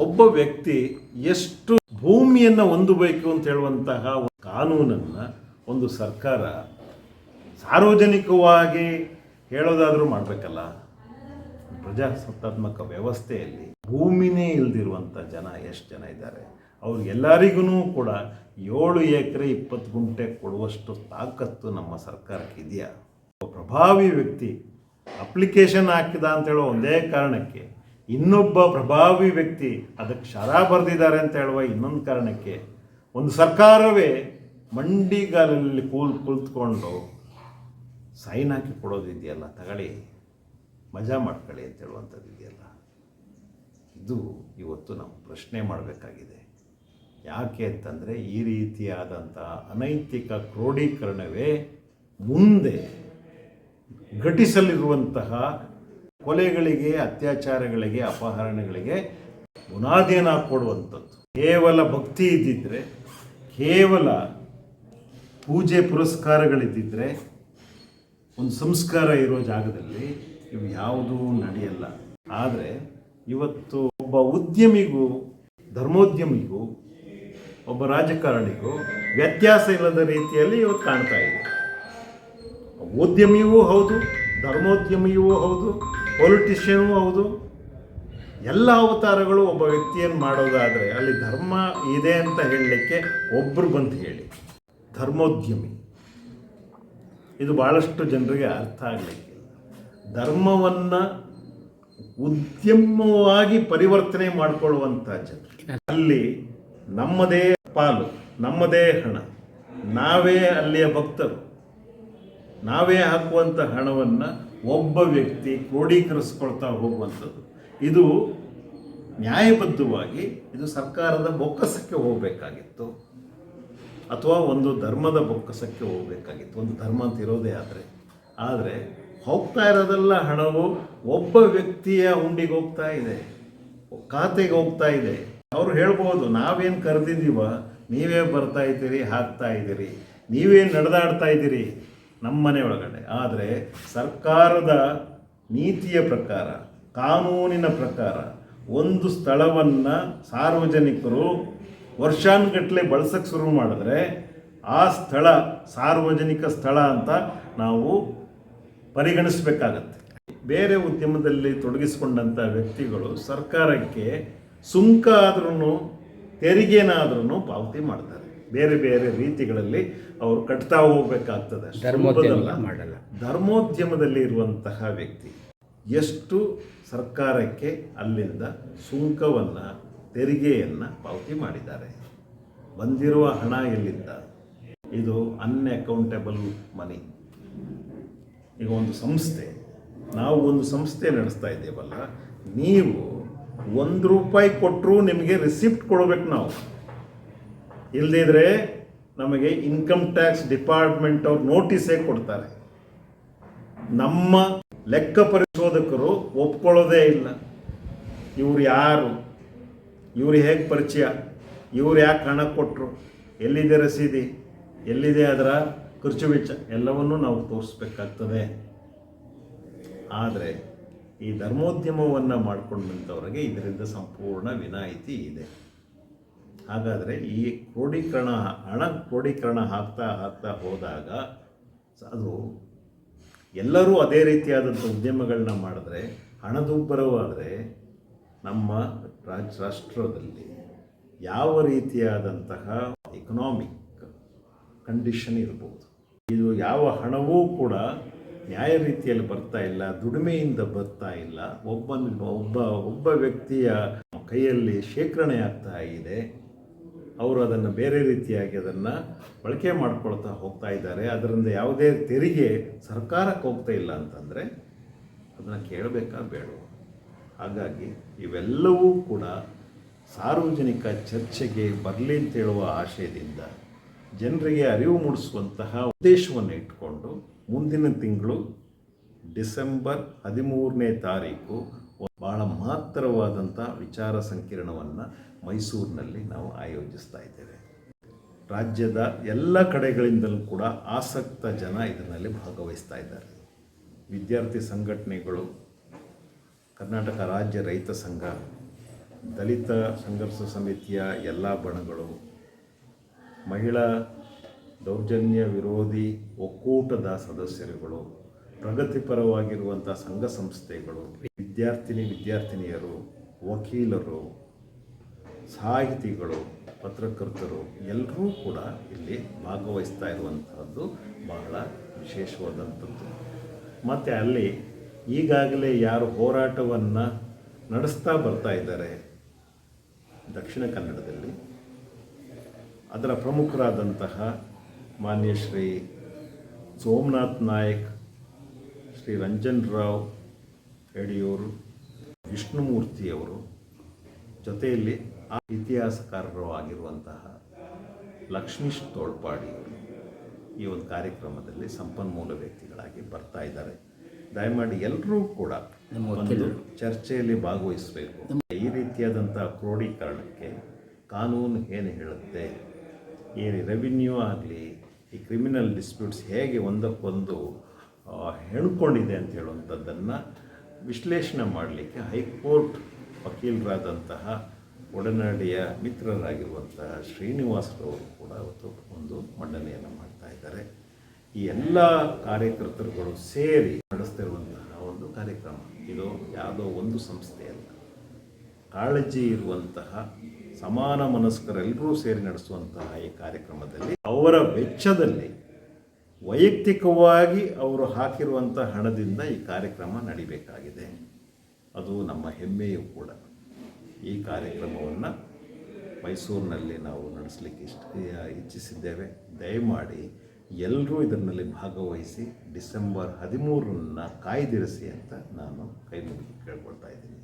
ಒಬ್ಬ ವ್ಯಕ್ತಿ ಎಷ್ಟು ಭೂಮಿಯನ್ನು ಹೊಂದಬೇಕು ಅಂತ ಹೇಳುವಂತಹ ಕಾನೂನನ್ನು ಒಂದು ಸರ್ಕಾರ ಸಾರ್ವಜನಿಕವಾಗಿ ಹೇಳೋದಾದರೂ ಮಾಡಬೇಕಲ್ಲ. ಪ್ರಜಾಸತ್ತಾತ್ಮಕ ವ್ಯವಸ್ಥೆಯಲ್ಲಿ ಭೂಮಿನೇ ಇಲ್ದಿರುವಂಥ ಜನ ಎಷ್ಟು ಜನ ಇದ್ದಾರೆ? ಅವ್ರಿಗೆಲ್ಲರಿಗೂ ಕೂಡ ಏಳು ಎಕರೆ ಇಪ್ಪತ್ತು ಗುಂಟೆ ಕೊಡುವಷ್ಟು ತಾಕತ್ತು ನಮ್ಮ ಸರ್ಕಾರಕ್ಕೆ ಇದೆಯಾ? ಪ್ರಭಾವಿ ವ್ಯಕ್ತಿ ಅಪ್ಲಿಕೇಶನ್ ಹಾಕಿದ ಅಂತೇಳೋ ಒಂದೇ ಕಾರಣಕ್ಕೆ ಇನ್ನೊಬ್ಬ ಪ್ರಭಾವಿ ವ್ಯಕ್ತಿ ಅದಕ್ಕೆ ಶರ ಬರೆದಿದ್ದಾರೆ ಅಂತ ಹೇಳುವ ಇನ್ನೊಂದು ಕಾರಣಕ್ಕೆ ಒಂದು ಸರ್ಕಾರವೇ ಮಂಡಿಗಾಲಲ್ಲಿ ಕೂಲ್ ಕುಳಿತುಕೊಂಡು ಸೈನ್ ಹಾಕಿ ಕೊಡೋದಿದೆಯಲ್ಲ ತಗೊಳ್ಳಿ, ಮಜಾ ಮಾಡ್ಕೊಳ್ಳಿ ಅಂತ ಹೇಳುವಂಥದ್ದು ಇದೆಯಲ್ಲ. ಇದು ಇವತ್ತು ನಾವು ಪ್ರಶ್ನೆ ಮಾಡಬೇಕಾಗಿದೆ. ಯಾಕೆ ಅಂತಂದರೆ ಈ ರೀತಿಯಾದಂಥ ಅನೈತಿಕ ಕ್ರೋಢೀಕರಣವೇ ಮುಂದೆ ಘಟಿಸಲಿರುವಂತಹ ಕೊಲೆಗಳಿಗೆ, ಅತ್ಯಾಚಾರಗಳಿಗೆ, ಅಪಹರಣಗಳಿಗೆ ಬುನಾದಿಯನ್ನು ಹಾಕ್ಕೊಡುವಂಥದ್ದು ಕೇವಲ ಭಕ್ತಿ ಇದ್ದಿದ್ದರೆ ಕೇವಲ ಪೂಜೆ ಪುರಸ್ಕಾರಗಳಿದ್ದಿದ್ದರೆ ಒಂದು ಸಂಸ್ಕಾರ ಇರೋ ಜಾಗದಲ್ಲಿ ಇವು ಯಾವುದೂ ನಡೆಯಲ್ಲ. ಆದರೆ ಇವತ್ತು ಒಬ್ಬ ಉದ್ಯಮಿಗೂ, ಧರ್ಮೋದ್ಯಮಿಗೂ, ಒಬ್ಬ ರಾಜಕಾರಣಿಗೂ ವ್ಯತ್ಯಾಸ ಇಲ್ಲದ ರೀತಿಯಲ್ಲಿ ಇವತ್ತು ಕಾಣ್ತಾ ಇದೆ. ಉದ್ಯಮಿಯೂ ಹೌದು, ಧರ್ಮೋದ್ಯಮಿಯೂ ಹೌದು ಪೊಲಿಟಿಷಿಯನೂ ಹೌದು. ಎಲ್ಲ ಅವತಾರಗಳು ಒಬ್ಬ ವ್ಯಕ್ತಿಯನ್ನು ಮಾಡೋದಾದರೆ ಅಲ್ಲಿ ಧರ್ಮ ಇದೆ ಅಂತ ಹೇಳಲಿಕ್ಕೆ ಒಬ್ಬರು ಬಂದು ಹೇಳಿ. ಧರ್ಮೋದ್ಯಮಿ. ಇದು ಭಾಳಷ್ಟು ಜನರಿಗೆ ಅರ್ಥ ಆಗಲಿಕ್ಕಿಲ್ಲ ಧರ್ಮವನ್ನು ಉದ್ಯಮವಾಗಿ ಪರಿವರ್ತನೆ ಮಾಡಿಕೊಳ್ಳುವಂಥ ಜನರು. ಅಲ್ಲಿ ನಮ್ಮದೇ ಪಾಲು, ನಮ್ಮದೇ ಹಣ, ನಾವೇ ಅಲ್ಲಿಯ ಭಕ್ತರು. ನಾವೇ ಹಾಕುವಂಥ ಹಣವನ್ನು ಒಬ್ಬ ವ್ಯಕ್ತಿ ಕ್ರೋಢೀಕರಿಸ್ಕೊಳ್ತಾ ಹೋಗುವಂಥದ್ದು. ಇದು ನ್ಯಾಯಬದ್ಧವಾಗಿ ಇದು ಸರ್ಕಾರದ ಬೊಕ್ಕಸಕ್ಕೆ ಹೋಗಬೇಕಾಗಿತ್ತು. ಅಥವಾ ಒಂದು ಧರ್ಮದ ಬೊಕ್ಕಸಕ್ಕೆ ಹೋಗಬೇಕಾಗಿತ್ತು. ಒಂದು ಧರ್ಮ ಅಂತ ಇರೋದೇ ಆದರೆ. ಆದರೆ ಹೋಗ್ತಾ ಇರೋದೆಲ್ಲ ಹಣವು ಒಬ್ಬ ವ್ಯಕ್ತಿಯ ಉಂಡಿಗೆ ಹೋಗ್ತಾ ಇದೆ. ಖಾತೆಗೆ ಹೋಗ್ತಾ ಇದೆ. ಅವರು ಹೇಳ್ಬೋದು, ನಾವೇನು ಕರೆದಿದ್ದೀವ? ನೀವೇ ಬರ್ತಾ ಇದ್ದೀರಿ, ಹಾಕ್ತಾ ಇದ್ದೀರಿ. ನೀವೇನು ನಡೆದಾಡ್ತಾ ಇದ್ದೀರಿ. ನಮ್ಮನೆ ಒಳಗಡೆ ಆದರೆ ಸರ್ಕಾರದ ನೀತಿಯ ಪ್ರಕಾರ, ಕಾನೂನಿನ ಪ್ರಕಾರ ಒಂದು ಸ್ಥಳವನ್ನು ಸಾರ್ವಜನಿಕರು ವರ್ಷಾನುಗಟ್ಟಲೆ ಬಳಸಕ್ಕೆ ಶುರು ಮಾಡಿದ್ರೆ ಆ ಸ್ಥಳ ಸಾರ್ವಜನಿಕ ಸ್ಥಳ ಅಂತ ನಾವು ಪರಿಗಣಿಸಬೇಕಾಗತ್ತೆ. ಬೇರೆ ಉದ್ಯಮದಲ್ಲಿ ತೊಡಗಿಸಿಕೊಂಡಂಥ ವ್ಯಕ್ತಿಗಳು ಸರ್ಕಾರಕ್ಕೆ ಸುಂಕ ಆದ್ರೂ ತೆರಿಗೆನಾದ್ರೂ ಪಾವತಿ ಮಾಡ್ತಾರೆ. ಬೇರೆ ಬೇರೆ ರೀತಿಗಳಲ್ಲಿ ಅವರು ಕಟ್ತಾ ಹೋಗ್ಬೇಕಾಗ್ತದೆ. ಮಾಡಲ್ಲ. ಧರ್ಮೋದ್ಯಮದಲ್ಲಿ ಇರುವಂತಹ ವ್ಯಕ್ತಿ ಎಷ್ಟು ಸರ್ಕಾರಕ್ಕೆ ಅಲ್ಲಿಂದ ಸುಂಕವನ್ನು ತೆರಿಗೆಯನ್ನು ಪಾವತಿ ಮಾಡಿದ್ದಾರೆ. ಬಂದಿರುವ ಹಣ ಎಲ್ಲಿಂದ? ಇದು ಅನ್ಅಕೌಂಟೆಬಲ್ ಮನಿ ಈಗ ಒಂದು ಸಂಸ್ಥೆ ನಾವು ಒಂದು ಸಂಸ್ಥೆ ನಡೆಸ್ತಾ ಇದ್ದೇವಲ್ಲ ನೀವು ಒಂದು ರೂಪಾಯಿ ಕೊಟ್ಟರು ನಿಮಗೆ ರಿಸಿಪ್ಟ್ ಕೊಡಬೇಕು ನಾವು. ಇಲ್ಲದಿದ್ರೆ ನಮಗೆ ಇನ್ಕಮ್ ಟ್ಯಾಕ್ಸ್ ಡಿಪಾರ್ಟ್ಮೆಂಟ್ ಅವ್ರು ನೋಟಿಸೇ ಕೊಡ್ತಾರೆ. ನಮ್ಮ ಲೆಕ್ಕ ಪರಿಶೋಧಕರು ಒಪ್ಕೊಳ್ಳೋದೇ ಇಲ್ಲ. ಇವ್ರು ಯಾರು? ಇವ್ರು ಹೇಗೆ ಪರಿಚಯ? ಇವ್ರು ಯಾಕೆ ಹಣ ಕೊಟ್ಟರು ಎಲ್ಲಿದೆ ರಸೀದಿ? ಎಲ್ಲಿದೆ ಅದರ ಖರ್ಚು ವೆಚ್ಚ ಎಲ್ಲವನ್ನೂ ನಾವು ತೋರಿಸ್ಬೇಕಾಗ್ತದೆ. ಆದರೆ ಈ ಧರ್ಮೋದ್ಯಮವನ್ನು ಮಾಡ್ಕೊಂಡಂಥವ್ರಿಗೆ ಇದರಿಂದ ಸಂಪೂರ್ಣ ವಿನಾಯಿತಿ ಇದೆ. ಹಾಗಾದರೆ ಈ ಕ್ರೋಢೀಕರಣ ಹಣ ಕ್ರೋಢೀಕರಣ ಹಾಕ್ತಾ ಹಾಕ್ತಾ ಹೋದಾಗ ಅದು ಎಲ್ಲರೂ ಅದೇ ರೀತಿಯಾದಂಥ ಉದ್ಯಮಗಳನ್ನ ಮಾಡಿದ್ರೆ ಹಣದುಬ್ಬರವಾದರೆ ನಮ್ಮ ರಾಜ್ ರಾಷ್ಟ್ರದಲ್ಲಿ ಯಾವ ರೀತಿಯಾದಂತಹ ಎಕನಾಮಿಕ್ ಕಂಡೀಷನ್ ಇರ್ಬೋದು. ಇದು ಯಾವ ಹಣವೂ ಕೂಡ ನ್ಯಾಯ ರೀತಿಯಲ್ಲಿ ಬರ್ತಾ ಇಲ್ಲ, ದುಡಿಮೆಯಿಂದ ಬರ್ತಾ ಇಲ್ಲ. ಒಬ್ಬನ ಒಬ್ಬ ಒಬ್ಬ ವ್ಯಕ್ತಿಯ ಕೈಯಲ್ಲಿ ಶೇಖರಣೆ ಆಗ್ತಾ ಇದೆ. ಅವರು ಅದನ್ನು ಬೇರೆ ರೀತಿಯಾಗಿ ಅದನ್ನು ಬಳಕೆ ಮಾಡ್ಕೊಳ್ತಾ ಹೋಗ್ತಾ ಇದ್ದಾರೆ. ಅದರಿಂದ ಯಾವುದೇ ತೆರಿಗೆ ಸರ್ಕಾರಕ್ಕೆ ಹೋಗ್ತಾ ಇಲ್ಲ ಅಂತಂದರೆ ಅದನ್ನು ಕೇಳಬೇಕಾ ಬೇಡ ಹಾಗಾಗಿ ಇವೆಲ್ಲವೂ ಕೂಡ ಸಾರ್ವಜನಿಕ ಚರ್ಚೆಗೆ ಬರಲಿ ಅಂತ ಹೇಳುವ ಆಶಯದಿಂದ ಜನರಿಗೆ ಅರಿವು ಮೂಡಿಸುವಂತಹ ಉದ್ದೇಶವನ್ನು ಇಟ್ಕೊಂಡು ಮುಂದಿನ ತಿಂಗಳು ಡಿಸೆಂಬರ್ ಹದಿಮೂರನೇ ತಾರೀಕು ಬಹಳ ಮಹತ್ತರವಾದಂಥ ವಿಚಾರ ಸಂಕಿರಣವನ್ನು ಮೈಸೂರಿನಲ್ಲಿ ನಾವು ಆಯೋಜಿಸ್ತಾ ಇದ್ದೇವೆ. ರಾಜ್ಯದ ಎಲ್ಲ ಕಡೆಗಳಿಂದಲೂ ಕೂಡ ಆಸಕ್ತ ಜನ ಇದರಲ್ಲಿ ಭಾಗವಹಿಸ್ತಾ ಇದ್ದಾರೆ. ವಿದ್ಯಾರ್ಥಿ ಸಂಘಟನೆಗಳು, ಕರ್ನಾಟಕ ರಾಜ್ಯ ರೈತ ಸಂಘ, ದಲಿತ ಸಂಘರ್ಷ ಸಮಿತಿಯ ಎಲ್ಲ ಬಣಗಳು, ಮಹಿಳಾ ದೌರ್ಜನ್ಯ ವಿರೋಧಿ ಒಕ್ಕೂಟದ ಸದಸ್ಯರುಗಳು ಪ್ರಗತಿಪರವಾಗಿರುವಂಥ ಸಂಘ ಸಂಸ್ಥೆಗಳು, ವಿದ್ಯಾರ್ಥಿನಿ ವಿದ್ಯಾರ್ಥಿನಿಯರು, ವಕೀಲರು, ಸಾಹಿತಿಗಳು, ಪತ್ರಕರ್ತರು ಎಲ್ಲರೂ ಕೂಡ ಇಲ್ಲಿ ಭಾಗವಹಿಸ್ತಾ ಇರುವಂಥದ್ದು ಬಹಳ ವಿಶೇಷವಾದಂಥದ್ದು. ಮತ್ತು ಅಲ್ಲಿ ಈಗಾಗಲೇ ಯಾರು ಹೋರಾಟವನ್ನು ನಡೆಸ್ತಾ ಬರ್ತಾ ಇದ್ದಾರೆ ದಕ್ಷಿಣ ಕನ್ನಡದಲ್ಲಿ, ಅದರ ಪ್ರಮುಖರಾದಂತಹ ಮಾನ್ಯ ಶ್ರೀ ಸೋಮನಾಥ್ ನಾಯಕ್ ಶ್ರೀ ರಂಜನ್ ರಾವ್ ಯಡಿಯೂರು ವಿಷ್ಣುಮೂರ್ತಿಯವರು ಜೊತೆಯಲ್ಲಿ ಆ ಇತಿಹಾಸಕಾರರು ಆಗಿರುವಂತಹ ಲಕ್ಷ್ಮೀಶ್ ತೋಳ್ಪಾಡಿಯವರು ಈ ಒಂದು ಕಾರ್ಯಕ್ರಮದಲ್ಲಿ ಸಂಪನ್ಮೂಲ ವ್ಯಕ್ತಿಗಳಾಗಿ ಬರ್ತಾ ಇದ್ದಾರೆ. ದಯಮಾಡಿ ಎಲ್ಲರೂ ಕೂಡ ಒಂದು ಚರ್ಚೆಯಲ್ಲಿ ಭಾಗವಹಿಸಬೇಕು. ಈ ರೀತಿಯಾದಂಥ ಕ್ರೋಢೀಕರಣಕ್ಕೆ ಕಾನೂನು ಏನು ಹೇಳುತ್ತೆ? ಏನು ರೆವಿನ್ಯೂ ಆಗಲಿ ಈ ಕ್ರಿಮಿನಲ್ ಡಿಸ್ಪ್ಯೂಟ್ಸ್ ಹೇಗೆ ಒಂದಕ್ಕೊಂದು ಆ, ಹೆಣ್ಕೊಂಡಿದೆ ಅಂತ ಹೇಳುವಂಥದ್ದನ್ನು ವಿಶ್ಲೇಷಣೆ ಮಾಡಲಿಕ್ಕೆ ಹೈಕೋರ್ಟ್ ವಕೀಲರಾದಂತಹ ಒಡನಾಡಿಯ ಮಿತ್ರರಾಗಿರುವಂತಹ ಶ್ರೀನಿವಾಸರವರು ಕೂಡ ಅವತ್ತು ಒಂದು ಮಂಡನೆಯನ್ನು ಮಾಡ್ತಾ ಇದ್ದಾರೆ. ಈ ಎಲ್ಲ ಕಾರ್ಯಕರ್ತರುಗಳು ಸೇರಿ ನಡೆಸ್ತಿರುವಂತಹ ಒಂದು ಕಾರ್ಯಕ್ರಮ. ಇದು ಯಾವುದೋ ಒಂದು ಸಂಸ್ಥೆ ಅಲ್ಲ. ಕಾಳಜಿ ಇರುವಂತಹ ಸಮಾನ ಮನಸ್ಕರೆಲ್ಲರೂ ಸೇರಿ ನಡೆಸುವಂತಹ ಈ ಕಾರ್ಯಕ್ರಮದಲ್ಲಿ ಅವರ ವೆಚ್ಚದಲ್ಲಿ ವೈಯಕ್ತಿಕವಾಗಿ ಅವರು ಹಾಕಿರುವಂಥ ಹಣದಿಂದ ಈ ಕಾರ್ಯಕ್ರಮ ನಡಿಬೇಕಾಗಿದೆ. ಅದು ನಮ್ಮ ಹೆಮ್ಮೆಯೂ ಕೂಡ. ಈ ಕಾರ್ಯಕ್ರಮವನ್ನು ಮೈಸೂರಿನಲ್ಲಿ ನಾವು ನಡೆಸಲಿಕ್ಕೆ ಇಷ್ಟ, ಇಚ್ಛಿಸಿದ್ದೇವೆ. ದಯಮಾಡಿ ಎಲ್ಲರೂ ಇದರಲ್ಲಿ ಭಾಗವಹಿಸಿ ಡಿಸೆಂಬರ್ ಹದಿಮೂರನ್ನು ಕಾಯ್ದಿರಿಸಿ ಅಂತ ನಾನು ಕೈ ಮುಗಿದು ಕೇಳ್ಕೊಳ್ತಾ ಇದ್ದೀನಿ.